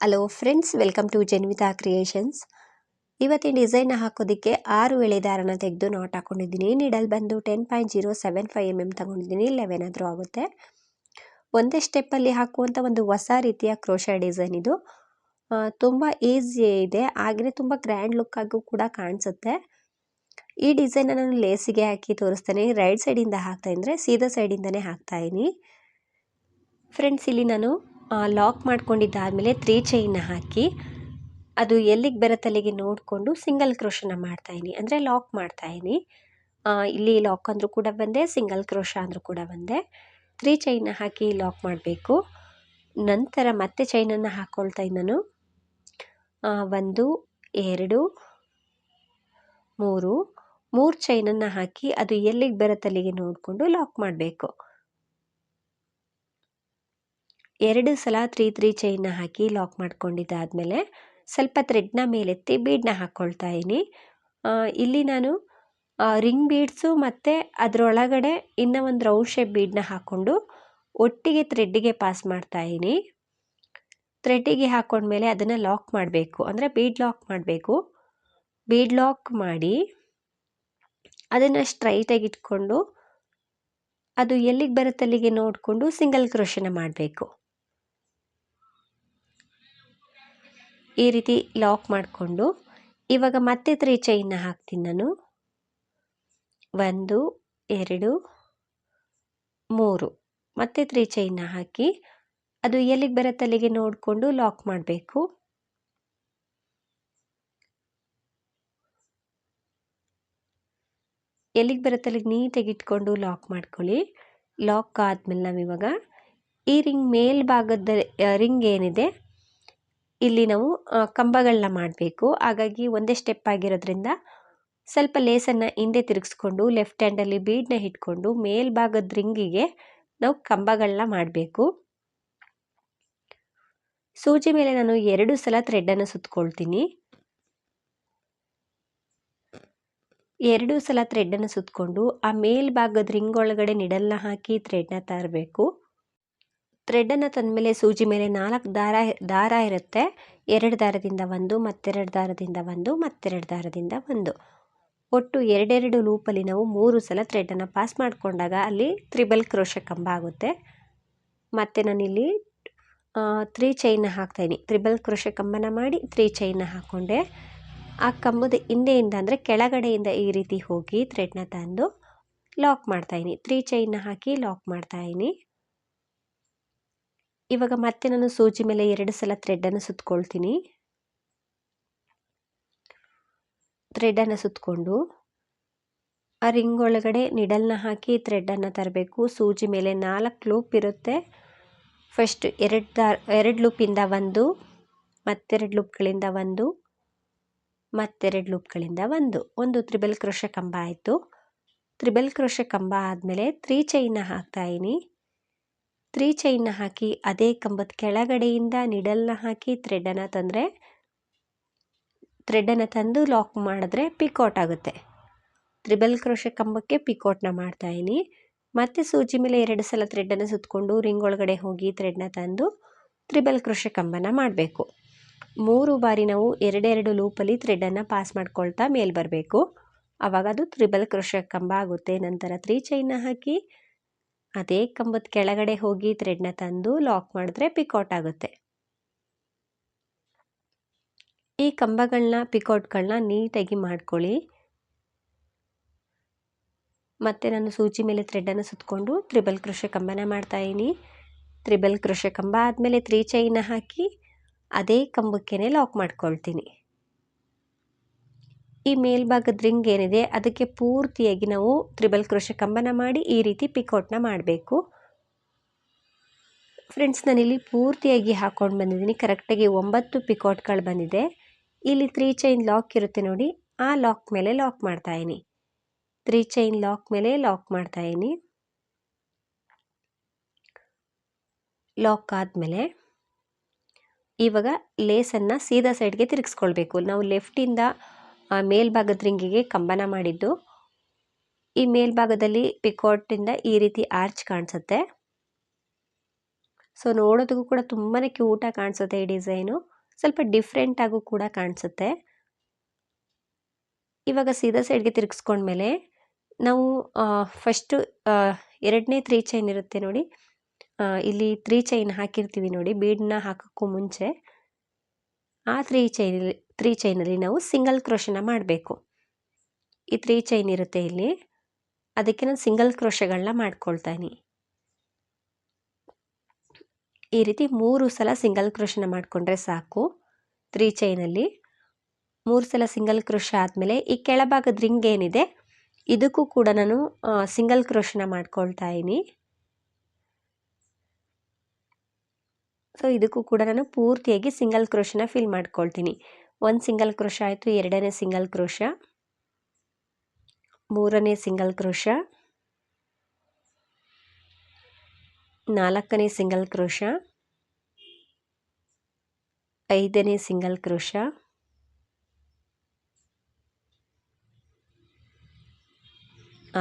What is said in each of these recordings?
Hello friends welcome to Janvita creations ಇವತ್ತಿನ design ಹಾಕೋದಕ್ಕೆ ಆರು ಎಳೆದಾರನ ತೆಗೆದು ನಾಟ್ ಹಾಕೊಂಡಿದ್ದೀನಿ. ನೀಡಲ್ ಬಂದು ten point zero seven five M M ತಗೊಂಡಿದ್ದೀನಿ. ಲೆವೆನ್ ಆದರೂ ಆಗುತ್ತೆ. ಒಂದೇ ಸ್ಟೆಪ್ಪಲ್ಲಿ ಹಾಕುವಂಥ ಒಂದು ಹೊಸ ರೀತಿಯ ಕ್ರೋಶ ಡಿಸೈನ್ ಇದು. ತುಂಬ ಈಸಿ ಇದೆ. ಹಾಗೆಯೇ ತುಂಬ ಗ್ರ್ಯಾಂಡ್ ಲುಕ್ ಆಗು ಕೂಡ ಕಾಣಿಸುತ್ತೆ. ಈ ಡಿಸೈನ್ ನಾನು ಲೇಸಿಗೆ ಹಾಕಿ ತೋರಿಸ್ತೇನೆ. ರೈಟ್ ಸೈಡಿಂದ ಹಾಕ್ತಾ ಇದ್ದರೆ ಸೀದಾ ಸೈಡಿಂದನೇ ಹಾಕ್ತಾ ಇದ್ದೀನಿ. ಫ್ರೆಂಡ್ಸ್ ಇಲ್ಲಿ ನಾನು ಲಾಕ್ ಮಾಡ್ಕೊಂಡಿದ್ದಾದಮೇಲೆ ತ್ರೀ ಚೈನ್ನ ಹಾಕಿ ಅದು ಎಲ್ಲಿಗೆ ಬರುತ್ತಲ್ಲಿಗೆ ನೋಡಿಕೊಂಡು ಸಿಂಗಲ್ ಕ್ರೋಶನ ಮಾಡ್ತಾಯಿನಿ ಅಂದರೆ ಲಾಕ್ ಮಾಡ್ತಾಯಿನಿ ಇಲ್ಲಿ ಲಾಕ್ ಅಂದರೂ ಕೂಡ ಬಂದೆ ಸಿಂಗಲ್ ಕ್ರೋಶ ಅಂದರೂ ಕೂಡ ಬಂದೆ. ತ್ರೀ ಚೈನ್ನ ಹಾಕಿ ಲಾಕ್ ಮಾಡಬೇಕು. ನಂತರ ಮತ್ತೆ ಚೈನನ್ನು ಹಾಕ್ಕೊಳ್ತಾ ನಾನು ಒಂದು, ಎರಡು, ಮೂರು. ಮೂರು ಚೈನನ್ನು ಹಾಕಿ ಅದು ಎಲ್ಲಿಗೆ ಬರುತ್ತಲ್ಲಿಗೆ ನೋಡಿಕೊಂಡು ಲಾಕ್ ಮಾಡಬೇಕು. ಎರಡು ಸಲ ತ್ರೀ ತ್ರೀ ಚೈನ್ನ ಹಾಕಿ ಲಾಕ್ ಮಾಡ್ಕೊಂಡಿದ್ದಾದಮೇಲೆ ಸ್ವಲ್ಪ ಥ್ರೆಡ್ನ ಮೇಲೆತ್ತಿ ಬೀಡನ್ನ ಹಾಕ್ಕೊಳ್ತಾ ಇದ್ದೀನಿ. ಇಲ್ಲಿ ನಾನು ರಿಂಗ್ ಬೀಡ್ಸು ಮತ್ತು ಅದರೊಳಗಡೆ ಇನ್ನೂ ಒಂದು ರೌಂಡ್ ಶೇಪ್ ಬೀಡನ್ನ ಹಾಕ್ಕೊಂಡು ಒಟ್ಟಿಗೆ ಥ್ರೆಡ್ಡಿಗೆ ಪಾಸ್ ಮಾಡ್ತಾ ಇದ್ದೀನಿ. ಥ್ರೆಡ್ಡಿಗೆ ಹಾಕ್ಕೊಂಡ್ಮೇಲೆ ಅದನ್ನು ಲಾಕ್ ಮಾಡಬೇಕು. ಅಂದರೆ ಬೀಡ್ ಲಾಕ್ ಮಾಡಬೇಕು. ಬೀಡ್ ಲಾಕ್ ಮಾಡಿ ಅದನ್ನು ಸ್ಟ್ರೈಟಾಗಿ ಇಟ್ಕೊಂಡು ಅದು ಎಲ್ಲಿಗೆ ಬರುತ್ತೆ ಅಲ್ಲಿಗೆ ನೋಡಿಕೊಂಡು ಸಿಂಗಲ್ ಕ್ರೋಶನ ಮಾಡಬೇಕು. ಈ ರೀತಿ ಲಾಕ್ ಮಾಡಿಕೊಂಡು, ಇವಾಗ ಮತ್ತೆ ತ್ರೀ ಚೈನ್ನ ಹಾಕ್ತೀನಿ ನಾನು. ಒಂದು, ಎರಡು, ಮೂರು. ಮತ್ತೆ ತ್ರೀ ಚೈನ್ನ ಹಾಕಿ, ಅದು ಎಲ್ಲಿಗೆ ಬರುತ್ತೆ ಅಲ್ಲಿಗೆ ನೋಡಿಕೊಂಡು ಲಾಕ್ ಮಾಡಬೇಕು. ಎಲ್ಲಿಗೆ ಬರುತ್ತೆ ಅಲ್ಲಿಗೆ ನೀಟಾಗಿ ಇಟ್ಕೊಂಡು ಲಾಕ್ ಮಾಡ್ಕೊಳ್ಳಿ. ಲಾಕ್ ಆದಮೇಲೆ ನಾವಿವಾಗ ಈ ರಿಂಗ್ ಮೇಲ್ಭಾಗದ ರಿಂಗ್ ಏನಿದೆ ಇಲ್ಲಿ ನಾವು ಕಂಬಗಳನ್ನ ಮಾಡಬೇಕು. ಹಾಗಾಗಿ ಒಂದೇ ಸ್ಟೆಪ್ ಆಗಿರೋದ್ರಿಂದ ಸ್ವಲ್ಪ ಲೇಸನ್ನು ಹಿಂದೆ ತಿರುಗಿಸ್ಕೊಂಡು ಲೆಫ್ಟ್ ಹ್ಯಾಂಡಲ್ಲಿ ಬೀಡನ್ನ ಇಟ್ಕೊಂಡು ಮೇಲ್ಭಾಗದ ರಿಂಗಿಗೆ ನಾವು ಕಂಬಗಳನ್ನ ಮಾಡಬೇಕು. ಸೂಜಿ ಮೇಲೆ ನಾನು ಎರಡು ಸಲ ಥ್ರೆಡ್ಡನ್ನು ಸುತ್ಕೊಳ್ತೀನಿ. ಎರಡು ಸಲ ಥ್ರೆಡ್ಡನ್ನು ಸುತ್ತಕೊಂಡು ಆ ಮೇಲ್ಭಾಗದ ರಿಂಗ್ ಒಳಗಡೆ ನಿಡಲ್ನ ಹಾಕಿ ಥ್ರೆಡ್ನ ತರಬೇಕು. ಥ್ರೆಡನ್ನು ತಂದಮೇಲೆ ಸೂಜಿ ಮೇಲೆ ನಾಲ್ಕು ದಾರ ದಾರ ಇರುತ್ತೆ. ಎರಡು ದಾರದಿಂದ ಒಂದು, ಮತ್ತೆರಡು ದಾರದಿಂದ ಒಂದು, ಮತ್ತೆರಡು ದಾರದಿಂದ ಒಂದು. ಒಟ್ಟು ಎರಡೆರಡು ಲೂಪಲ್ಲಿ ನಾವು ಮೂರು ಸಲ ಥ್ರೆಡನ್ನು ಪಾಸ್ ಮಾಡಿಕೊಂಡಾಗ ಅಲ್ಲಿ ತ್ರಿಬಲ್ ಕ್ರೋಶ ಕಂಬ ಆಗುತ್ತೆ. ಮತ್ತು ನಾನಿಲ್ಲಿ ತ್ರೀ ಚೈನ್ನ ಹಾಕ್ತಾಯಿನಿ. ತ್ರಿಬಲ್ ಕ್ರೋಶ ಕಂಬನ ಮಾಡಿ ತ್ರೀ ಚೈನ್ನ ಹಾಕ್ಕೊಂಡೆ. ಆ ಕಂಬದ ಹಿಂದೆಯಿಂದ ಅಂದರೆ ಕೆಳಗಡೆಯಿಂದ ಈ ರೀತಿ ಹೋಗಿ ಥ್ರೆಡ್ನ ತಂದು ಲಾಕ್ ಮಾಡ್ತಾಯಿನಿ. ತ್ರೀ ಚೈನ್ನ ಹಾಕಿ ಲಾಕ್ ಮಾಡ್ತಾಯಿನಿ. ಇವಾಗ ಮತ್ತೆ ನಾನು ಸೂಜಿ ಮೇಲೆ ಎರಡು ಸಲ ಥ್ರೆಡ್ಡನ್ನು ಸುತ್ಕೊಳ್ತೀನಿ. ಥ್ರೆಡನ್ನು ಸುತ್ತಕೊಂಡು ಆ ರಿಂಗ್ ಒಳಗಡೆ ನಿಡಲ್ನ ಹಾಕಿ ಥ್ರೆಡ್ಡನ್ನು ತರಬೇಕು. ಸೂಜಿ ಮೇಲೆ ನಾಲ್ಕು ಲೂಪ್ ಇರುತ್ತೆ. ಫಸ್ಟ್ ಎರಡು ದಾರ ಎರಡು ಲೂಪಿಂದ ಒಂದು, ಮತ್ತೆರಡು ಲೂಪ್ಗಳಿಂದ ಒಂದು, ಮತ್ತೆರಡು ಲೂಪ್ಗಳಿಂದ ಒಂದು. ಒಂದು ತ್ರಿಬಲ್ ಕ್ರೋಶ ಕಂಬ ಆಯಿತು. ತ್ರಿಬಲ್ ಕ್ರೋಶ ಕಂಬ ಆದಮೇಲೆ ತ್ರೀ ಚೈನ್ನ ಹಾಕ್ತಾಯಿನಿ ತ್ರೀ ಚೈನ್ನ ಹಾಕಿ, ಅದೇ ಕಂಬದ ಕೆಳಗಡೆಯಿಂದ ನಿಡಲ್ನ ಹಾಕಿ ಥ್ರೆಡನ್ನು ತಂದರೆ ಥ್ರೆಡನ್ನು ತಂದು ಲಾಕ್ ಮಾಡಿದ್ರೆ ಪಿಕೌಟ್ ಆಗುತ್ತೆ. ತ್ರಿಬಲ್ ಕ್ರೋಶ ಕಂಬಕ್ಕೆ ಪಿಕೌಟ್ನ ಮಾಡ್ತಾಯಿನಿ ಮತ್ತೆ ಸೂಜಿ ಮೇಲೆ ಎರಡು ಸಲ ಥ್ರೆಡನ್ನು ಸುತ್ತಕೊಂಡು ರಿಂಗ್ ಒಳಗಡೆ ಹೋಗಿ ಥ್ರೆಡ್ನ ತಂದು ತ್ರಿಬಲ್ ಕ್ರೋಶ ಕಂಬನ ಮಾಡಬೇಕು. ಮೂರು ಬಾರಿ ನಾವು ಎರಡೆರಡು ಲೂಪಲ್ಲಿ ಥ್ರೆಡನ್ನು ಪಾಸ್ ಮಾಡ್ಕೊಳ್ತಾ ಮೇಲೆ ಬರಬೇಕು. ಆವಾಗ ಅದು ತ್ರಿಬಲ್ ಕ್ರೋಶ ಕಂಬ ಆಗುತ್ತೆ. ನಂತರ ತ್ರೀ ಚೈನ್ನ ಹಾಕಿ ಅದೇ ಕಂಬದ ಕೆಳಗಡೆ ಹೋಗಿ ಥ್ರೆಡ್ನ ತಂದು ಲಾಕ್ ಮಾಡಿದ್ರೆ ಪಿಕೌಟ್ ಆಗುತ್ತೆ. ಈ ಕಂಬಗಳನ್ನ ಪಿಕೌಟ್ಗಳನ್ನ ನೀಟಾಗಿ ಮಾಡ್ಕೊಳ್ಳಿ. ಮತ್ತೆ ನಾನು ಸೂಜಿ ಮೇಲೆ ಥ್ರೆಡನ್ನು ಸುತ್ತಕೊಂಡು ತ್ರಿಬಲ್ ಕೃಷಿ ಕಂಬನ ಮಾಡ್ತಾಯಿದ್ದೀನಿ ತ್ರಿಬಲ್ ಕೃಷಿ ಕಂಬ ಆದಮೇಲೆ ತ್ರೀ ಚೈನ ಹಾಕಿ ಅದೇ ಕಂಬಕ್ಕೇ ಲಾಕ್ ಮಾಡ್ಕೊಳ್ತೀನಿ. ಈ ಮೇಲ್ಭಾಗದ ರಿಂಗ್ ಏನಿದೆ, ಅದಕ್ಕೆ ಪೂರ್ತಿಯಾಗಿ ನಾವು ತ್ರಿಬಲ್ ಕ್ರೋಶ ಕಂಬನ ಮಾಡಿ ಈ ರೀತಿ ಪಿಕೌಟ್ನ ಮಾಡಬೇಕು. ಫ್ರೆಂಡ್ಸ್ ನಾನಿಲ್ಲಿ ಪೂರ್ತಿಯಾಗಿ ಹಾಕ್ಕೊಂಡು ಬಂದಿದ್ದೀನಿ. ಕರೆಕ್ಟಾಗಿ ಒಂಬತ್ತು ಪಿಕೌಟ್ಗಳು ಬಂದಿದೆ. ಇಲ್ಲಿ ತ್ರೀ ಚೈನ್ ಲಾಕ್ ಇರುತ್ತೆ ನೋಡಿ, ಆ ಲಾಕ್ ಮೇಲೆ ಲಾಕ್ ಮಾಡ್ತಾಯಿನಿ ತ್ರೀ ಚೈನ್ ಲಾಕ್ ಮೇಲೆ ಲಾಕ್ ಮಾಡ್ತಾಯಿನಿ ಲಾಕ್ ಆದಮೇಲೆ ಇವಾಗ ಲೇಸನ್ನು ಸೀದಾ ಸೈಡ್ಗೆ ತಿರುಗಿಸ್ಕೊಳ್ಬೇಕು. ನಾವು ಲೆಫ್ಟಿಂದ ಮೇಲ್ಭಾಗದ ರಿಂಗಿಗೆ ಕಂಬನ ಮಾಡಿದ್ದು. ಈ ಮೇಲ್ಭಾಗದಲ್ಲಿ ಪಿಕೋಟಿಂದ ಈ ರೀತಿ ಆರ್ಚ್ ಕಾಣಿಸುತ್ತೆ. ಸೊ ನೋಡೋದಕ್ಕೂ ಕೂಡ ತುಂಬಾ ಕ್ಯೂಟಾಗಿ ಕಾಣಿಸುತ್ತೆ ಈ ಡಿಸೈನು. ಸ್ವಲ್ಪ ಡಿಫ್ರೆಂಟಾಗೂ ಕೂಡ ಕಾಣಿಸುತ್ತೆ. ಇವಾಗ ಸೀದಾ ಸೈಡ್ಗೆ ತಿರುಗಿಸ್ಕೊಂಡ್ಮೇಲೆ ನಾವು ಫಸ್ಟು ಎರಡನೇ ತ್ರೀ ಚೈನ್ ಇರುತ್ತೆ ನೋಡಿ. ಇಲ್ಲಿ ತ್ರೀ ಚೈನ್ ಹಾಕಿರ್ತೀವಿ ನೋಡಿ. ಬೀಡನ್ನ ಹಾಕೋಕ್ಕೂ ಮುಂಚೆ. ಆ ತ್ರೀ ಚೈನ್ ತ್ರೀ ಚೈನಲ್ಲಿ ನಾವು ಸಿಂಗಲ್ ಕ್ರೋಶನ ಮಾಡಬೇಕು. ಈ ತ್ರೀ ಚೈನ್ ಇರುತ್ತೆ ಇಲ್ಲಿ. ಅದಕ್ಕೆ ನಾನು ಸಿಂಗಲ್ ಕ್ರೋಶಗಳನ್ನ ಮಾಡ್ಕೊಳ್ತಾನೆ. ಈ ರೀತಿ ಮೂರು ಸಲ ಸಿಂಗಲ್ ಕ್ರೋಶನ ಮಾಡಿಕೊಂಡ್ರೆ ಸಾಕು. ತ್ರೀ ಚೈನಲ್ಲಿ ಮೂರು ಸಲ ಸಿಂಗಲ್ ಕ್ರೋಶ ಆದಮೇಲೆ ಈ ಕೆಳಭಾಗದ ರಿಂಗ್ ಏನಿದೆ, ಇದಕ್ಕೂ ಕೂಡ ನಾನು ಸಿಂಗಲ್ ಕ್ರೋಶನ ಮಾಡ್ಕೊಳ್ತಾ ಇದ್ದೀನಿ ಸೊ, ಇದಕ್ಕೂ ಕೂಡ ನಾನು ಪೂರ್ತಿಯಾಗಿ ಸಿಂಗಲ್ ಕ್ರೋಶನ ಫಿಲ್ ಮಾಡ್ಕೊಳ್ತೀನಿ. ಒಂದು ಸಿಂಗಲ್ ಕ್ರೋಶ ಆಯಿತು, ಎರಡನೇ ಸಿಂಗಲ್ ಕ್ರೋಶ, ಮೂರನೇ ಸಿಂಗಲ್ ಕ್ರೋಶ, ನಾಲ್ಕನೇ ಸಿಂಗಲ್ ಕ್ರೋಶ, ಐದನೇ ಸಿಂಗಲ್ ಕ್ರೋಶ,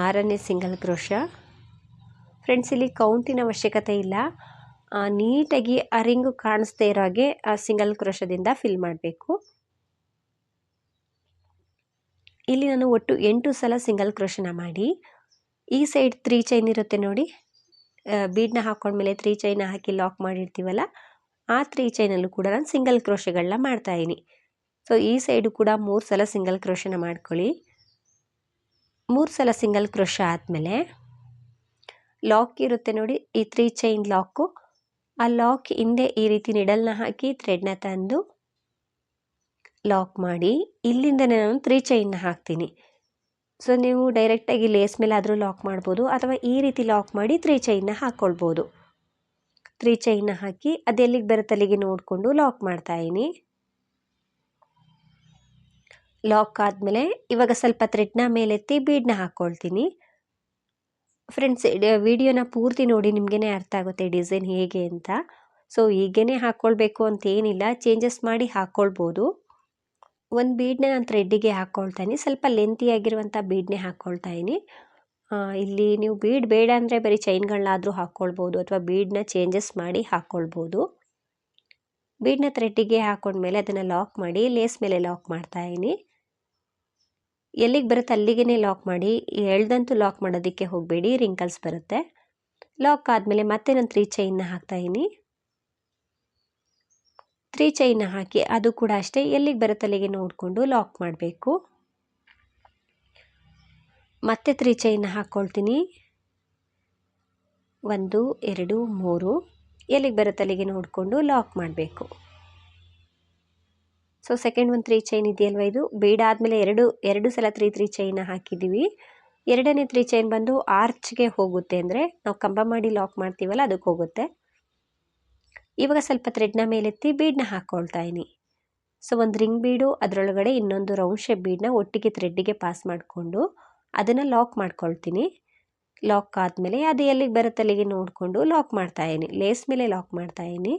ಆರನೇ ಸಿಂಗಲ್ ಕ್ರೋಶ. ಫ್ರೆಂಡ್ಸ್ ಇಲ್ಲಿ ಕೌಂಟಿನ ಅವಶ್ಯಕತೆ ಇಲ್ಲ. ನೀಟಾಗಿ ಆ ರಿಂಗು ಇರೋ ಹಾಗೆ ಆ ಸಿಂಗಲ್ ಕ್ರೋಶದಿಂದ ಫಿಲ್ ಮಾಡಬೇಕು. ಇಲ್ಲಿ ನಾನು ಒಟ್ಟು ಎಂಟು ಸಲ ಸಿಂಗಲ್ ಕ್ರೋಶನ ಮಾಡಿ, ಈ ಸೈಡ್ ತ್ರೀ ಚೈನ್ ಇರುತ್ತೆ ನೋಡಿ. ಬೀಡನ್ನ ಹಾಕೊಂಡ್ಮೇಲೆ ತ್ರೀ ಚೈನ ಹಾಕಿ ಲಾಕ್ ಮಾಡಿರ್ತೀವಲ್ಲ, ಆ ತ್ರೀ ಚೈನಲ್ಲೂ ಕೂಡ ನಾನು ಸಿಂಗಲ್ ಕ್ರೋಶಗಳನ್ನ ಮಾಡ್ತಾಯಿದ್ದೀನಿ ಸೊ ಈ ಸೈಡು ಕೂಡ ಮೂರು ಸಲ ಸಿಂಗಲ್ ಕ್ರೋಶನ ಮಾಡ್ಕೊಳ್ಳಿ. ಮೂರು ಸಲ ಸಿಂಗಲ್ ಕ್ರೋಶ ಆದಮೇಲೆ ಲಾಕ್ ಇರುತ್ತೆ ನೋಡಿ, ಈ ತ್ರೀ ಚೈನ್ ಲಾಕು ಆ ಲಾಕ್ ಹಿಂದೆ ಈ ರೀತಿ ನಿಡಲ್ನ ಹಾಕಿ ಥ್ರೆಡ್ನ ತಂದು ಲಾಕ್ ಮಾಡಿ ಇಲ್ಲಿಂದಲೇ ನಾನು ತ್ರೀ ಚೈನ್ನ ಹಾಕ್ತೀನಿ. ಸೊ ನೀವು ಡೈರೆಕ್ಟಾಗಿ ಲೇಸ್ ಮೇಲೆ ಆದರೂ ಲಾಕ್ ಮಾಡ್ಬೋದು, ಅಥವಾ ಈ ರೀತಿ ಲಾಕ್ ಮಾಡಿ ತ್ರೀ ಚೈನ್ನ ಹಾಕ್ಕೊಳ್ಬೋದು ತ್ರೀ ಚೈನ್ನ ಹಾಕಿ ಅದೆಲ್ಲಿಗೆ ಬರುತ್ತೆ ಅಲ್ಲಿಗೆ ನೋಡಿಕೊಂಡು ಲಾಕ್ ಮಾಡ್ತಾಯಿನಿ ಲಾಕ್ ಆದಮೇಲೆ ಇವಾಗ ಸ್ವಲ್ಪ ಥ್ರೆಡ್ನ ಮೇಲೆತ್ತಿ ಬೀಡನ್ನ ಹಾಕ್ಕೊಳ್ತೀನಿ ಫ್ರೆಂಡ್ಸ್ ವಿಡಿಯೋನ ಪೂರ್ತಿ ನೋಡಿ ನಿಮಗೇ ಅರ್ಥ ಆಗುತ್ತೆ ಡಿಸೈನ್ ಹೇಗೆ ಅಂತ. ಸೊ ಹೀಗೇ ಹಾಕ್ಕೊಳ್ಬೇಕು ಅಂತೇನಿಲ್ಲ ಚೇಂಜಸ್ ಮಾಡಿ ಹಾಕ್ಕೊಳ್ಬೋದು ಒಂದು ಬೀಡನ್ನ ನಾನು ಥ್ರೆಡ್ಡಿಗೆ ಹಾಕ್ಕೊಳ್ತಾಯಿನಿ ಸ್ವಲ್ಪ ಲೆಂತಿಯಾಗಿರುವಂಥ ಬೀಡನ್ನೇ ಹಾಕ್ಕೊಳ್ತಾ ಇದ್ದೀನಿ ಇಲ್ಲಿ ನೀವು ಬೀಡ್ ಬೇಡ ಅಂದರೆ ಬರೀ ಚೈನ್ಗಳನ್ನಾದರೂ ಹಾಕ್ಕೊಳ್ಬೋದು ಅಥವಾ ಬೀಡನ್ನ ಚೇಂಜಸ್ ಮಾಡಿ ಹಾಕ್ಕೊಳ್ಬೋದು ಬೀಡನ್ನ ಥ್ರೆಡ್ಡಿಗೆ ಹಾಕ್ಕೊಂಡ್ಮೇಲೆ ಅದನ್ನು ಲಾಕ್ ಮಾಡಿ ಲೇಸ್ ಮೇಲೆ ಲಾಕ್ ಮಾಡ್ತಾಯಿನಿ ಎಲ್ಲಿಗೆ ಬರುತ್ತೆ ಅಲ್ಲಿಗೆ ಲಾಕ್ ಮಾಡಿ, ಎಳ್ದಂತೂ ಲಾಕ್ ಮಾಡೋದಕ್ಕೆ ಹೋಗಬೇಡಿ ರಿಂಕಲ್ಸ್ ಬರುತ್ತೆ. ಲಾಕ್ ಆದಮೇಲೆ ಮತ್ತೆ ನಾನು ತ್ರೀ ಚೈನ್ನ ಹಾಕ್ತಾಯಿದ್ದೀನಿ ತ್ರೀ ಚೈನ್ನ ಹಾಕಿ, ಅದು ಕೂಡ ಅಷ್ಟೇ. ಎಲ್ಲಿಗೆ ಬರುತ್ತಲ್ಲಿಗೆ ನೋಡಿಕೊಂಡು ಲಾಕ್ ಮಾಡಬೇಕು. ಮತ್ತೆ ತ್ರೀ ಚೈನ್ನ ಹಾಕ್ಕೊಳ್ತೀನಿ ಒಂದು, ಎರಡು, ಮೂರು. ಎಲ್ಲಿಗೆ ಬರುತ್ತಲ್ಲಿಗೆ ನೋಡಿಕೊಂಡು ಲಾಕ್ ಮಾಡಬೇಕು. ಸೊ ಸೆಕೆಂಡ್ ಒಂದು ತ್ರೀ ಚೈನ್ ಇದೆಯಲ್ವ ಇದು? ಬೇಡ ಆದಮೇಲೆ ಎರಡು ಎರಡು ಸಲ ತ್ರೀ ತ್ರೀ ಚೈನ ಹಾಕಿದ್ದೀವಿ ಎರಡನೇ ತ್ರೀ ಚೈನ್ ಬಂದು ಆರ್ಚ್ಗೆ ಹೋಗುತ್ತೆ ಅಂದರೆ, ನಾವು ಕಂಬ ಮಾಡಿ ಲಾಕ್ ಮಾಡ್ತೀವಲ್ಲ, ಅದಕ್ಕೆ ಹೋಗುತ್ತೆ. ಇವಾಗ ಸ್ವಲ್ಪ ಥ್ರೆಡ್ನ ಮೇಲೆತ್ತಿ ಬೀಡನ್ನ ಹಾಕ್ಕೊಳ್ತಾ ಇದ್ದೀನಿ ಸೊ ಒಂದು ರಿಂಗ್ ಬೀಡು ಅದರೊಳಗಡೆ ಇನ್ನೊಂದು ರೌಂಡ್ ಶೇಪ್ ಬೀಡನ್ನ ಒಟ್ಟಿಗೆ ಥ್ರೆಡ್ಡಿಗೆ ಪಾಸ್ ಮಾಡಿಕೊಂಡು ಅದನ್ನು ಲಾಕ್ ಮಾಡ್ಕೊಳ್ತೀನಿ. ಲಾಕ್ ಆದಮೇಲೆ ಅದು ಎಲ್ಲಿಗೆ ಬರುತ್ತೆ ಅಲ್ಲಿಗೆ ನೋಡಿಕೊಂಡು ಲಾಕ್ ಮಾಡ್ತಾ ಇದ್ದೀನಿ ಲೇಸ್ ಮೇಲೆ ಲಾಕ್ ಮಾಡ್ತಾ ಇದ್ದೀನಿ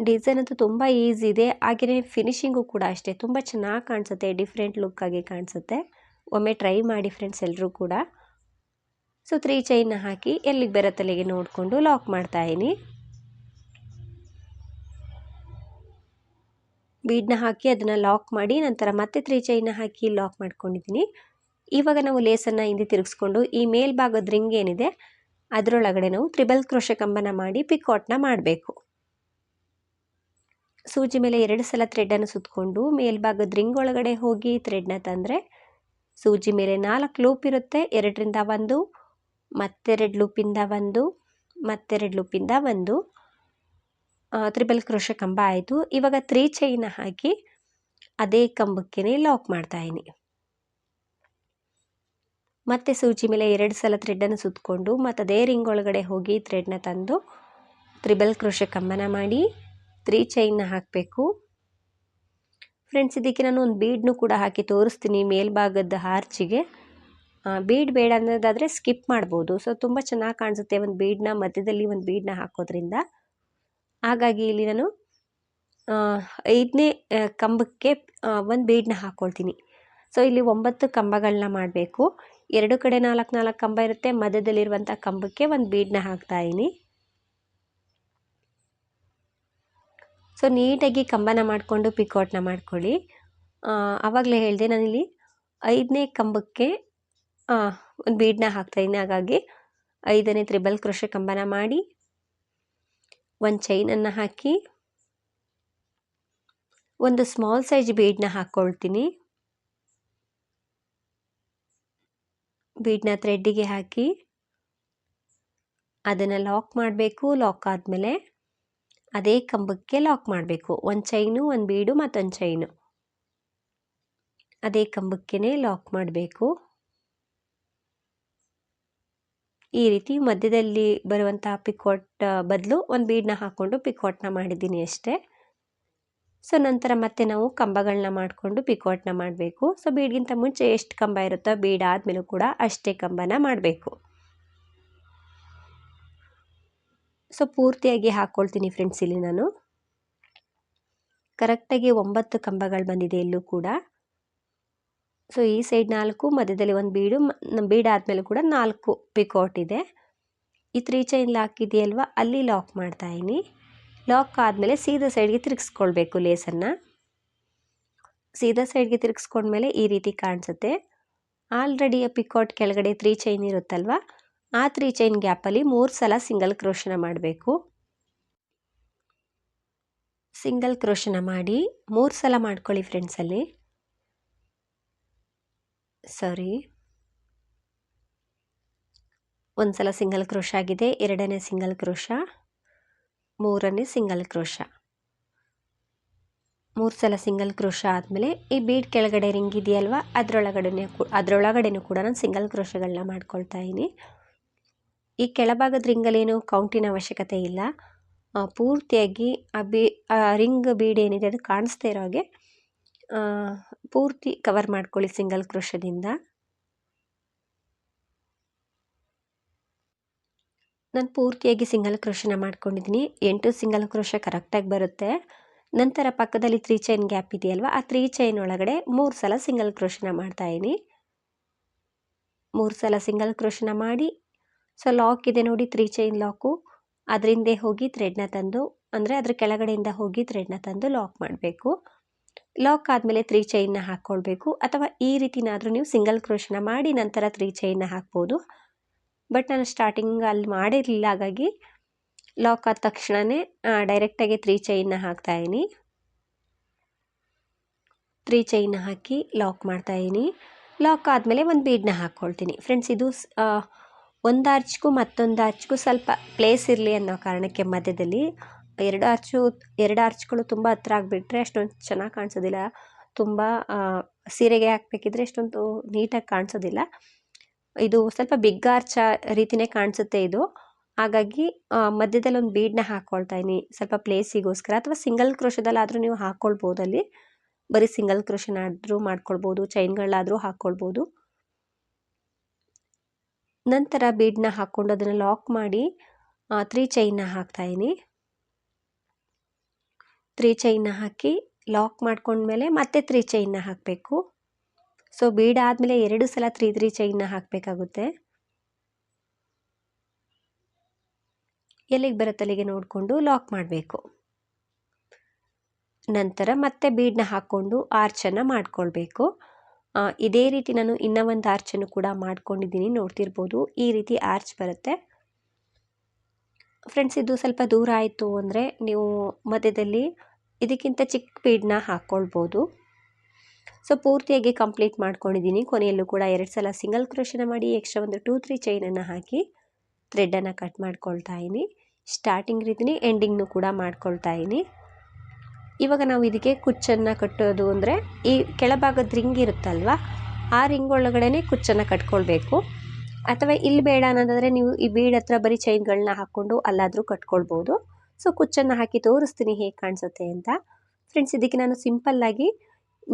ಡಿಸೈನ್ ಅಂತೂ ತುಂಬ ಈಸಿ ಇದೆ. ಹಾಗೆಯೇ ಫಿನಿಶಿಂಗು ಕೂಡ ಅಷ್ಟೇ. ತುಂಬ ಚೆನ್ನಾಗಿ ಕಾಣಿಸುತ್ತೆ. ಡಿಫ್ರೆಂಟ್ ಲುಕ್ಕಾಗಿ ಕಾಣಿಸುತ್ತೆ. ಒಮ್ಮೆ ಟ್ರೈ ಮಾಡಿ ಫ್ರೆಂಡ್ಸ್ ಎಲ್ಲರೂ ಕೂಡ. ಸೊ ತ್ರೀ ಚೈನ್ನ ಹಾಕಿ ಎಲ್ಲಿಗೆ ಬರೋ ತಲೆಗೆ ನೋಡಿಕೊಂಡು ಲಾಕ್ ಮಾಡ್ತಾಯಿನಿ ಬೀಡನ್ನ ಹಾಕಿ ಅದನ್ನು ಲಾಕ್ ಮಾಡಿ ನಂತರ ಮತ್ತೆ ತ್ರೀ ಚೈನ್ನ ಹಾಕಿ ಲಾಕ್ ಮಾಡ್ಕೊಂಡಿದ್ದೀನಿ. ಇವಾಗ ನಾವು ಲೇಸನ್ನು ಹಿಂದೆ ತಿರುಗಿಸ್ಕೊಂಡು ಈ ಮೇಲ್ಭಾಗದ ರಿಂಗ್ ಏನಿದೆ, ಅದರೊಳಗಡೆ ನಾವು ತ್ರಿಬಲ್ ಕ್ರೋಶ ಕಂಬನ ಮಾಡಿ ಪಿಕಾಟ್ನ ಮಾಡಬೇಕು. ಸೂಜಿ ಮೇಲೆ ಎರಡು ಸಲ ಥ್ರೆಡನ್ನು ಸುತ್ತಕೊಂಡು ಮೇಲ್ಭಾಗದ ರಿಂಗ್ ಒಳಗಡೆ ಹೋಗಿ ಥ್ರೆಡ್ನ ತಂದರೆ ಸೂಜಿ ಮೇಲೆ ನಾಲ್ಕು ಲೂಪ್ ಇರುತ್ತೆ, ಎರಡರಿಂದ ಒಂದು ಮತ್ತೆರಡು ಲೂಪಿಂದ ಒಂದು, ಮತ್ತೆರಡು ಲೂಪಿಂದ ಒಂದು. ತ್ರಿಬಲ್ ಕ್ರೋಶ ಕಂಬ ಆಯಿತು. ಇವಾಗ ತ್ರೀ ಚೈನ ಹಾಕಿ ಅದೇ ಕಂಬಕ್ಕೆ ಲಾಕ್ ಮಾಡ್ತಾಯಿನಿ ಮತ್ತೆ ಸೂಜಿ ಮೇಲೆ ಎರಡು ಸಲ ಥ್ರೆಡನ್ನು ಸುತ್ತಕೊಂಡು ಮತ್ತು ಅದೇ ರಿಂಗ್ ಒಳಗಡೆ ಹೋಗಿ ಥ್ರೆಡ್ನ ತಂದು ತ್ರಿಬಲ್ ಕ್ರೋಶ ಕಂಬನ ಮಾಡಿ ತ್ರೀ ಚೈನ್ನ ಹಾಕಬೇಕು. ಫ್ರೆಂಡ್ಸ್ ಇದಕ್ಕೆ ನಾನು ಒಂದು ಬೀಡ್ನು ಕೂಡ ಹಾಕಿ ತೋರಿಸ್ತೀನಿ ಮೇಲ್ಭಾಗದ ಹಾರ್ಚಿಗೆ ಬೀಡ್ ಬೇಡ ಅನ್ನೋದಾದರೆ ಸ್ಕಿಪ್ ಮಾಡ್ಬೋದು. ಸೊ ತುಂಬ ಚೆನ್ನಾಗಿ ಕಾಣಿಸುತ್ತೆ ಒಂದು ಬೀಡನ್ನ ಮಧ್ಯದಲ್ಲಿ ಒಂದು ಬೀಡನ್ನ ಹಾಕೋದ್ರಿಂದ. ಹಾಗಾಗಿ ಇಲ್ಲಿ ನಾನು ಐದನೇ ಕಂಬಕ್ಕೆ ಒಂದು ಬೀಡನ್ನ ಹಾಕ್ಕೊಳ್ತೀನಿ ಸೊ ಇಲ್ಲಿ ಒಂಬತ್ತು ಕಂಬಗಳನ್ನ ಮಾಡಬೇಕು. ಎರಡು ಕಡೆ ನಾಲ್ಕು ನಾಲ್ಕು ಕಂಬ ಇರುತ್ತೆ. ಮಧ್ಯದಲ್ಲಿರುವಂಥ ಕಂಬಕ್ಕೆ ಒಂದು ಬೀಡನ್ನ ಹಾಕ್ತಾಯಿನಿ ಸೊ ನೀಟಾಗಿ ಕಂಬನ ಮಾಡಿಕೊಂಡು, ಪಿಕೌಟ್ನ ಮಾಡ್ಕೊಳ್ಳಿ. ಆವಾಗಲೇ ಹೇಳಿದೆ ನಾನಿಲ್ಲಿ ಐದನೇ ಕಂಬಕ್ಕೆ ಒಂದು ಬೀಡನ್ನ ಹಾಕ್ತಾಯಿದ್ದೀನಿ ಹಾಗಾಗಿ ಐದನೇ ತ್ರಿಬಲ್ ಕೃಷಿ ಕಂಬನ ಮಾಡಿ ಒಂದು ಚೈನನ್ನು ಹಾಕಿ ಒಂದು ಸ್ಮಾಲ್ ಸೈಜ್ ಬೀಡನ್ನ ಹಾಕ್ಕೊಳ್ತೀನಿ ಬೀಡನ್ನ ಥ್ರೆಡ್ಡಿಗೆ ಹಾಕಿ ಅದನ್ನು ಲಾಕ್ ಮಾಡಬೇಕು. ಲಾಕ್ ಆದಮೇಲೆ ಅದೇ ಕಂಬಕ್ಕೆ ಲಾಕ್ ಮಾಡಬೇಕು. ಒಂದು ಚೈನು ಒಂದು ಬೀಡು ಮತ್ತೊಂದು ಚೈನು ಅದೇ ಕಂಬಕ್ಕೆ ಲಾಕ್ ಮಾಡಬೇಕು. ಈ ರೀತಿ ಮಧ್ಯದಲ್ಲಿ ಬರುವಂಥ ಪಿಕೋಟ್ ಬದಲು ಒಂದು ಬೀಡನ್ನ ಹಾಕ್ಕೊಂಡು ಪಿಕೋಟ್ನ ಮಾಡಿದ್ದೀನಿ ಅಷ್ಟೇ. ಸೊ ನಂತರ ಮತ್ತೆ ನಾವು ಕಂಬಗಳನ್ನ ಮಾಡಿಕೊಂಡು ಪಿಕೋಟ್ನ ಮಾಡಬೇಕು. ಸೊ ಬೀಡ್ಗಿಂತ ಮುಂಚೆ ಎಷ್ಟು ಕಂಬ ಇರುತ್ತೋ ಬೀಡ್ ಆದಮೇಲೂ ಕೂಡ ಅಷ್ಟೇ ಕಂಬನ ಮಾಡಬೇಕು. ಸೊ ಪೂರ್ತಿಯಾಗಿ ಹಾಕ್ಕೊಳ್ತೀನಿ ಫ್ರೆಂಡ್ಸ್ ಇಲ್ಲಿ ನಾನು. ಕರೆಕ್ಟಾಗಿ ಒಂಬತ್ತು ಕಂಬಗಳು ಬಂದಿದೆ ಎಲ್ಲೂ ಕೂಡ. ಸೊ, ಈ ಸೈಡ್ ನಾಲ್ಕು, ಮಧ್ಯದಲ್ಲಿ ಒಂದು ಬೀಡು ಬೀಡ್ ಆದಮೇಲೆ ಕೂಡ ನಾಲ್ಕು ಪಿಕೋಟ್ ಇದೆ. ಈ ತ್ರೀ ಚೈನ್ ಲಾಕ್ ಇದೆಯಲ್ವ? ಅಲ್ಲಿ ಲಾಕ್ ಮಾಡ್ತಾಯಿನಿ ಲಾಕ್ ಆದಮೇಲೆ ಸೀದಾ ಸೈಡ್ಗೆ ತಿರುಗಿಸ್ಕೊಳ್ಬೇಕು ಲೇಸನ್ನು ಸೀದಾ ಸೈಡ್ಗೆ ತಿರುಗಿಸ್ಕೊಂಡ್ಮೇಲೆ ಈ ರೀತಿ ಕಾಣಿಸುತ್ತೆ. ಆಲ್ರೆಡಿ ಪಿಕೋಟ್ ಕೆಳಗಡೆ ತ್ರೀ ಚೈನ್ ಇರುತ್ತಲ್ವ? ಆ ತ್ರೀ ಚೈನ್ ಗ್ಯಾಪಲ್ಲಿ ಮೂರು ಸಲ ಸಿಂಗಲ್ ಕ್ರೋಶನ ಮಾಡಬೇಕು. ಸಿಂಗಲ್ ಕ್ರೋಶನ ಮಾಡಿ ಮೂರು ಸಲ ಮಾಡ್ಕೊಳ್ಳಿ ಫ್ರೆಂಡ್ಸಲ್ಲಿ. ಸಾರಿ. ಒಂದು ಸಲ ಸಿಂಗಲ್ ಕ್ರೋಶ ಆಗಿದೆ, ಎರಡನೇ ಸಿಂಗಲ್ ಕ್ರೋಶ, ಮೂರನೇ ಸಿಂಗಲ್ ಕ್ರೋಶ. ಮೂರು ಸಲ ಸಿಂಗಲ್ ಕ್ರೋಶ ಆದಮೇಲೆ ಈ ಬೀಡ್ ಕೆಳಗಡೆ ರಿಂಗ್ ಇದೆಯಲ್ವ ಅದರೊಳಗಡೆ ಅದರೊಳಗಡೆನೂ ಕೂಡ ನಾನು ಸಿಂಗಲ್ ಕ್ರೋಶಗಳನ್ನ ಮಾಡ್ಕೊಳ್ತಾ ಇದ್ದೀನಿ. ಈ ಕೆಳಭಾಗದ ರಿಂಗಲ್ಲೇನು ಕೌಂಟಿನ ಅವಶ್ಯಕತೆ ಇಲ್ಲ. ಪೂರ್ತಿಯಾಗಿ ಆ ಬೀ ರಿಂಗ್ ಬೀಡ್ ಏನಿದೆ ಅದು ಕಾಣಿಸ್ತಾ ಇರೋ ಹಾಗೆ ಪೂರ್ತಿ ಕವರ್ ಮಾಡ್ಕೊಳ್ಳಿ ಸಿಂಗಲ್ ಕ್ರೋಶದಿಂದ ನಾನು ಪೂರ್ತಿಯಾಗಿ ಸಿಂಗಲ್ ಕ್ರೋಶನ ಮಾಡ್ಕೊಂಡಿದ್ದೀನಿ ಎಂಟು ಸಿಂಗಲ್ ಕ್ರೋಶ ಕರೆಕ್ಟಾಗಿ ಬರುತ್ತೆ. ನಂತರ ಪಕ್ಕದಲ್ಲಿ ತ್ರೀ ಚೈನ್ ಗ್ಯಾಪ್ ಇದೆಯಲ್ವ, ಆ ತ್ರೀ ಚೈನ್ ಒಳಗಡೆ ಮೂರು ಸಲ ಸಿಂಗಲ್ ಕ್ರೋಶನ ಮಾಡ್ತಾಯಿದ್ದೀನಿ ಮೂರು ಸಲ ಸಿಂಗಲ್ ಕ್ರೋಶನ ಮಾಡಿ, ಸೊ ಲಾಕ್ ಇದೆ ನೋಡಿ ತ್ರೀ ಚೈನ್ ಲಾಕು ಅದರಿಂದೇ ಹೋಗಿ ಥ್ರೆಡ್ನ ತಂದು, ಅಂದರೆ ಅದ್ರ ಕೆಳಗಡೆಯಿಂದ ಹೋಗಿ ಥ್ರೆಡ್ನ ತಂದು ಲಾಕ್ ಮಾಡಬೇಕು. ಲಾಕ್ ಆದಮೇಲೆ ತ್ರೀ ಚೈನ್ನ ಹಾಕ್ಕೊಳ್ಬೇಕು ಅಥವಾ ಈ ರೀತಿನಾದರೂ ನೀವು ಸಿಂಗಲ್ ಕ್ರೋಶನ ಮಾಡಿ ನಂತರ ತ್ರೀ ಚೈನ್ನ ಹಾಕ್ಬೋದು. ಬಟ್ ನಾನು ಸ್ಟಾರ್ಟಿಂಗ್ ಅಲ್ಲಿ ಮಾಡಿರಲಿಲ್ಲ, ಹಾಗಾಗಿ ಲಾಕ್ ಆದ ತಕ್ಷಣವೇ ಡೈರೆಕ್ಟಾಗಿ ತ್ರೀ ಚೈನ್ನ ಹಾಕ್ತಾಯಿನಿ ತ್ರೀ ಚೈನ್ನ ಹಾಕಿ ಲಾಕ್ ಮಾಡ್ತಾಯಿನಿ ಲಾಕ್ ಆದಮೇಲೆ ಒಂದು ಬೀಡನ್ನ ಹಾಕ್ಕೊಳ್ತೀನಿ ಫ್ರೆಂಡ್ಸ್ ಇದು ಒಂದು ಆರ್ಚ್ಗೂ ಮತ್ತೊಂದು ಆರ್ಚ್ಗೂ ಸ್ವಲ್ಪ ಪ್ಲೇಸ್ ಇರಲಿ ಅನ್ನೋ ಕಾರಣಕ್ಕೆ ಮಧ್ಯದಲ್ಲಿ ಎರಡು ಆರ್ಚು, ಎರಡು ಆರ್ಚ್ಗಳು ತುಂಬ ಹತ್ರ ಆಗಿಬಿಟ್ರೆ ಅಷ್ಟೊಂದು ಚೆನ್ನಾಗಿ ಕಾಣಿಸೋದಿಲ್ಲ. ತುಂಬ ಸೀರೆಗೆ ಹಾಕಬೇಕಿದ್ರೆ ಅಷ್ಟೊಂದು ನೀಟಾಗಿ ಕಾಣಿಸೋದಿಲ್ಲ. ಇದು ಸ್ವಲ್ಪ ಬಿಗ್ ಆರ್ಚ ರೀತಿನೇ ಕಾಣಿಸುತ್ತೆ ಇದು. ಹಾಗಾಗಿ ಮಧ್ಯದಲ್ಲಿ ಒಂದು ಬೀಡನ್ನ ಹಾಕ್ಕೊಳ್ತಾ ಇದ್ದೀನಿ ಸ್ವಲ್ಪ ಪ್ಲೇಸಿಗೋಸ್ಕರ ಅಥವಾ ಸಿಂಗಲ್ ಕ್ರೋಶದಲ್ಲಾದರೂ ನೀವು ಹಾಕ್ಕೊಳ್ಬೋದು ಅಲ್ಲಿ. ಬರೀ ಸಿಂಗಲ್ ಕ್ರೋಶನಾದರೂ ಮಾಡ್ಕೊಳ್ಬೋದು, ಚೈನ್ಗಳಾದರೂ ಹಾಕ್ಕೊಳ್ಬೋದು ನಂತರ ಬೀಡನ್ನ ಹಾಕ್ಕೊಂಡು ಅದನ್ನು ಲಾಕ್ ಮಾಡಿ ತ್ರೀ ಚೈನ್ನ ಹಾಕ್ತಾಯಿನಿ ತ್ರೀ ಚೈನ್ನ ಹಾಕಿ ಲಾಕ್ ಮಾಡ್ಕೊಂಡ್ಮೇಲೆ ಮತ್ತೆ ತ್ರೀ ಚೈನ್ನ ಹಾಕಬೇಕು. ಸೊ ಬೀಡ್ ಆದಮೇಲೆ ಎರಡು ಸಲ ತ್ರೀ ತ್ರೀ ಚೈನ್ನ ಹಾಕಬೇಕಾಗುತ್ತೆ. ಎಲ್ಲಿಗೆ ಬರುತ್ತೆ ಅಲ್ಲಿಗೆ ನೋಡಿಕೊಂಡು ಲಾಕ್ ಮಾಡಬೇಕು. ನಂತರ ಮತ್ತೆ ಬೀಡನ್ನ ಹಾಕ್ಕೊಂಡು ಆರ್ಚನ್ನು ಮಾಡ್ಕೊಳ್ಬೇಕು. ಇದೇ ರೀತಿ ನಾನು ಇನ್ನೂ ಒಂದು ಆರ್ಚನ್ನು ಕೂಡ ಮಾಡ್ಕೊಂಡಿದ್ದೀನಿ. ನೋಡ್ತಿರ್ಬೋದು ಈ ರೀತಿ ಆರ್ಚ್ ಬರುತ್ತೆ. ಫ್ರೆಂಡ್ಸ್ ಇದು ಸ್ವಲ್ಪ ದೂರ ಆಯಿತು ಅಂದರೆ ನೀವು ಮಧ್ಯದಲ್ಲಿ ಇದಕ್ಕಿಂತ ಚಿಕ್ಕ ಬೀಡನ್ನ ಹಾಕ್ಕೊಳ್ಬೋದು ಸೊ ಪೂರ್ತಿಯಾಗಿ ಕಂಪ್ಲೀಟ್ ಮಾಡ್ಕೊಂಡಿದ್ದೀನಿ. ಕೊನೆಯಲ್ಲೂ ಕೂಡ ಎರಡು ಸಲ ಸಿಂಗಲ್ ಕ್ರೋಶನ ಮಾಡಿ ಎಕ್ಸ್ಟ್ರಾ ಒಂದು ಟೂ ತ್ರೀ ಚೈನನ್ನು ಹಾಕಿ ಥ್ರೆಡ್ಡನ್ನು ಕಟ್ ಮಾಡ್ಕೊಳ್ತಾ ಇದ್ದೀನಿ. ಸ್ಟಾರ್ಟಿಂಗ್ ರೀತಿನೇ ಎಂಡಿಂಗ್ನು ಕೂಡ ಮಾಡ್ಕೊಳ್ತಾ ಇದ್ದೀನಿ. ಇವಾಗ ನಾವು ಇದಕ್ಕೆ ಕುಚ್ಚನ್ನು ಕಟ್ಟೋದು ಅಂದರೆ ಈ ಕೆಳಭಾಗದ ರಿಂಗ್ ಇರುತ್ತಲ್ವ, ಆ ರಿಂಗ್ ಒಳಗಡೆ ಕುಚ್ಚನ್ನು ಕಟ್ಕೊಳ್ಬೇಕು. ಅಥವಾ ಇಲ್ಲಿ ಬೇಡ ಅನ್ನೋದಾದರೆ ನೀವು ಈ ಬೀಡ್ ಹತ್ರ ಬರೀ ಚೈನ್ಗಳನ್ನ ಹಾಕ್ಕೊಂಡು ಅಲ್ಲಾದರೂ ಕಟ್ಕೊಳ್ಬೋದು. ಸೊ ಕುಚ್ಚನ್ನು ಹಾಕಿ ತೋರಿಸ್ತೀನಿ ಹೇಗೆ ಕಾಣಿಸುತ್ತೆ ಅಂತ. ಫ್ರೆಂಡ್ಸ್ ಇದಕ್ಕೆ ನಾನು ಸಿಂಪಲ್ಲಾಗಿ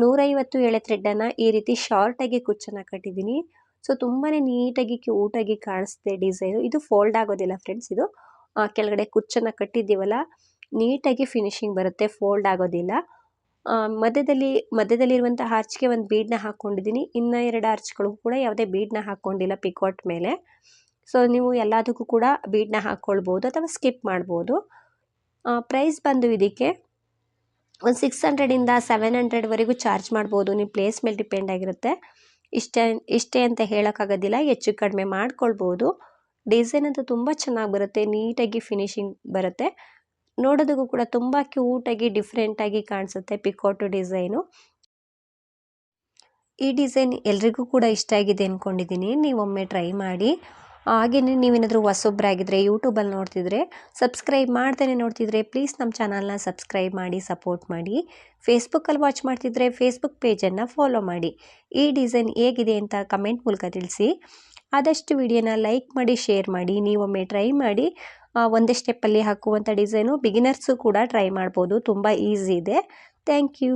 ನೂರೈವತ್ತು ಎಳೆ ಥ್ರೆಡ್ಡನ್ನು ಈ ರೀತಿ ಶಾರ್ಟಾಗಿ ಕುಚ್ಚನ್ನು ಕಟ್ಟಿದ್ದೀನಿ. ಸೊ ತುಂಬಾ ನೀಟಾಗಿ ಕ್ಯೂಟಾಗಿ ಕಾಣಿಸುತ್ತೆ ಡಿಸೈನು ಇದು ಫೋಲ್ಡ್ ಆಗೋದಿಲ್ಲ ಫ್ರೆಂಡ್ಸ್ ಇದು. ಕೆಳಗಡೆ ಕುಚ್ಚನ್ನು ಕಟ್ಟಿದ್ದೀವಲ್ಲ, ನೀಟಾಗಿ ಫಿನಿಶಿಂಗ್ ಬರುತ್ತೆ ಫೋಲ್ಡ್ ಆಗೋದಿಲ್ಲ. ಮಧ್ಯದಲ್ಲಿ ಮಧ್ಯದಲ್ಲಿರುವಂಥ ಆರ್ಚ್ಗೆ ಒಂದು ಬೀಡನ್ನ ಹಾಕ್ಕೊಂಡಿದ್ದೀನಿ ಇನ್ನು ಎರಡು ಅರ್ಚ್ಗಳು ಕೂಡ ಯಾವುದೇ ಬೀಡ್ನ ಹಾಕ್ಕೊಂಡಿಲ್ಲ ಪಿಕೋಟ್ ಮೇಲೆ. ಸೊ ನೀವು ಎಲ್ಲದಕ್ಕೂ ಕೂಡ ಬೀಡ್ನ ಹಾಕ್ಕೊಳ್ಬೋದು ಅಥವಾ ಸ್ಕಿಪ್ ಮಾಡ್ಬೋದು. ಪ್ರೈಸ್ ಬಂದು ಇದಕ್ಕೆ ಒಂದು ಸಿಕ್ಸ್ ಹಂಡ್ರೆಡಿಂದ ಸೆವೆನ್ ಹಂಡ್ರೆಡ್ವರೆಗೂ ಚಾರ್ಜ್ ಮಾಡ್ಬೋದು. ನಿಮ್ಮ ಪ್ಲೇಸ್ ಮೇಲೆ ಡಿಪೆಂಡ್ ಆಗಿರುತ್ತೆ. ಇಷ್ಟೇ ಇಷ್ಟೇ ಅಂತ ಹೇಳೋಕ್ಕಾಗೋದಿಲ್ಲ. ಹೆಚ್ಚು ಕಡಿಮೆ ಮಾಡ್ಕೊಳ್ಬೋದು. ಡಿಸೈನ್ ಅಂತೂ ತುಂಬ ಚೆನ್ನಾಗಿ ಬರುತ್ತೆ. ನೀಟಾಗಿ ಫಿನಿಶಿಂಗ್ ಬರುತ್ತೆ. ನೋಡೋದಕ್ಕೂ ಕೂಡ ತುಂಬ ಕ್ಯೂಟಾಗಿ ಡಿಫ್ರೆಂಟಾಗಿ ಕಾಣಿಸುತ್ತೆ ಪಿಕೋಟು ಡಿಸೈನು. ಈ ಡಿಸೈನ್ ಎಲ್ರಿಗೂ ಕೂಡ ಇಷ್ಟ ಆಗಿದೆ ಅಂದ್ಕೊಂಡಿದ್ದೀನಿ ನೀವೊಮ್ಮೆ ಟ್ರೈ ಮಾಡಿ. ಹಾಗೆಯೇ ನೀವೇನಾದರೂ ಹೊಸೊಬ್ಬರಾಗಿದ್ದರೆ ಯೂಟ್ಯೂಬಲ್ಲಿ ನೋಡ್ತಿದ್ರೆ, ಸಬ್ಸ್ಕ್ರೈಬ್ ಮಾಡ್ದೇ ನೋಡ್ತಿದ್ರೆ ಪ್ಲೀಸ್ ನಮ್ಮ ಚಾನಲ್ನ ಸಬ್ಸ್ಕ್ರೈಬ್ ಮಾಡಿ, ಸಪೋರ್ಟ್ ಮಾಡಿ. ಫೇಸ್ಬುಕ್ಕಲ್ಲಿ ವಾಚ್ ಮಾಡ್ತಿದ್ರೆ ಫೇಸ್ಬುಕ್ ಪೇಜನ್ನು ಫಾಲೋ ಮಾಡಿ. ಈ ಡಿಸೈನ್ ಹೇಗಿದೆ ಅಂತ ಕಮೆಂಟ್ ಮೂಲಕ ತಿಳಿಸಿ. ಆದಷ್ಟು ವಿಡಿಯೋನ ಲೈಕ್ ಮಾಡಿ, ಶೇರ್ ಮಾಡಿ, ನೀವೊಮ್ಮೆ ಟ್ರೈ ಮಾಡಿ. ಒಂದೇ ಸ್ಟೆಪ್ಪಲ್ಲಿ ಹಾಕುವಂಥ ಡಿಸೈನು ಬಿಗಿನರ್ಸು ಕೂಡ ಟ್ರೈ ಮಾಡ್ಬೋದು. ತುಂಬ ಈಸಿ ಇದೆ. Thank you